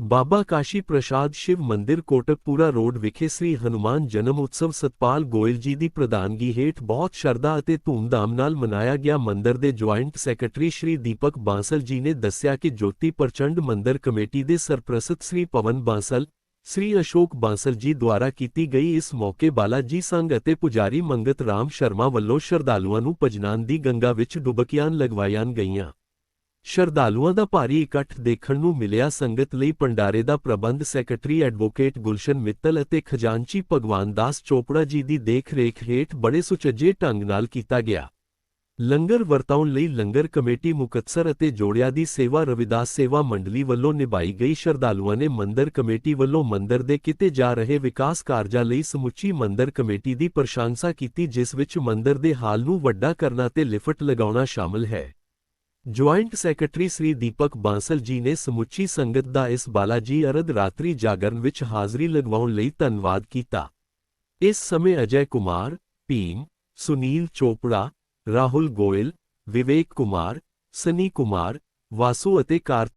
ਬਾਬਾ ਕਾਸ਼ੀ ਪ੍ਰਸਾਦ ਸ਼ਿਵ ਮੰਦਿਰ ਕੋਟਕਪੂਰਾ ਰੋਡ ਵਿਖੇ ਸ੍ਰੀ ਹਨੂਮਾਨ ਜਨਮ ਉਤਸਵ ਸਤਪਾਲ ਗੋਇਲ ਜੀ ਦੀ ਪ੍ਰਧਾਨਗੀ ਹੇਠ ਬਹੁਤ ਸ਼ਰਧਾ ਅਤੇ ਧੂਮਧਾਮ ਨਾਲ ਮਨਾਇਆ ਗਿਆ ਮੰਦਿਰ ਦੇ ਜੁਆਇੰਟ ਸੈਕਟਰੀ ਸ਼੍ਰੀ ਦੀਪਕ ਬਾਂਸਲ ਜੀ ਨੇ ਦੱਸਿਆ ਕਿ ਜੋਤੀ ਪ੍ਰਚੰਡ ਮੰਦਿਰ ਕਮੇਟੀ ਦੇ ਸਰਪ੍ਰਸਤ ਸ੍ਰੀ ਪਵਨ ਬਾਂਸਲ, ਸ੍ਰੀ ਅਸ਼ੋਕ ਬਾਂਸਲ ਜੀ ਦੁਆਰਾ ਕੀਤੀ ਗਈ ਇਸ ਮੌਕੇ ਬਾਲਾਜੀ ਸੰਘ ਅਤੇ ਪੁਜਾਰੀ ਮੰਗਤ ਰਾਮ ਸ਼ਰਮਾ ਵੱਲੋਂ ਸ਼ਰਧਾਲੂਆਂ ਨੂੰ ਭਜਨਾਨ ਦੀ ਗੰਗਾ ਵਿੱਚ ਡੁਬਕੀਆਂ ਲਗਵਾਈਆਂ ਗਈਆਂ। ਸ਼ਰਧਾਲੂਆਂ ਦਾ ਭਾਰੀ ਇਕੱਠ ਦੇਖਣ ਨੂੰ ਮਿਲਿਆ ਸੰਗਤ ਲਈ ਪੰਡਾਰੇ ਦਾ ਪ੍ਰਬੰਧ ਸੈਕਟਰੀ ਐਡਵੋਕੇਟ ਗੁਲਸ਼ਨ ਮਿੱਤਲ ਅਤੇ ਖਜ਼ਾਨਚੀ ਭਗਵਾਨ ਦਾਸ ਚੋਪੜਾ ਜੀ ਦੀ ਦੇਖ-ਰੇਖ ਹੇਠ ਬੜੇ ਸੁਚੱਜੇ ਢੰਗ ਨਾਲ ਕੀਤਾ ਗਿਆ। ਲੰਗਰ ਵਰਤਾਉਣ ਲਈ ਲੰਗਰ ਕਮੇਟੀ ਮੁਕਤਸਰ ਅਤੇ ਜੋੜਿਆ ਦੀ ਸੇਵਾ ਰਵਿਦਾਸ ਸੇਵਾ ਮੰਡਲੀ ਵੱਲੋਂ ਨਿਭਾਈ ਗਈ ਸ਼ਰਧਾਲੂਆਂ ਨੇ ਮੰਦਰ ਕਮੇਟੀ ਵੱਲੋਂ ਮੰਦਰ ਦੇ ਕਿਤੇ ਜਾ ਰਹੇ ਵਿਕਾਸ ਕਾਰਜਾਂ ਲਈ ਸਮੁੱਚੀ ਮੰਦਰ ਕਮੇਟੀ ਦੀ ਪ੍ਰਸ਼ੰਸਾ ਕੀਤੀ, ਜਿਸ ਵਿੱਚ ਮੰਦਰ ਦੇ ਹਾਲ ਨੂੰ ਵੱਡਾ ਕਰਨਾ ਤੇ ਲਿਫਟ ਲਗਾਉਣਾ ਸ਼ਾਮਲ ਹੈ। ਜੁਆਇੰਟ ਸੈਕਟਰੀ ਸ੍ਰੀ ਦੀਪਕ ਬਾਂਸਲ ਜੀ ਨੇ ਸਮੁੱਚੀ ਸੰਗਤ ਦਾ ਇਸ ਬਾਲਾਜੀ ਅਰਧ ਰਾਤਰੀ ਜਾਗਰਨ ਵਿੱਚ ਹਾਜ਼ਰੀ ਲਗਵਾਉਣ ਲਈ ਧੰਨਵਾਦ ਕੀਤਾ। ਇਸ ਸਮੇਂ ਅਜੈ ਕੁਮਾਰ, ਭੀਮ, ਸੁਨੀਲ ਚੋਪੜਾ, ਰਾਹੁਲ ਗੋਇਲ, ਵਿਵੇਕ ਕੁਮਾਰ, ਸਨੀ ਕੁਮਾਰ, ਵਾਸੂ ਅਤੇ ਕਾਰ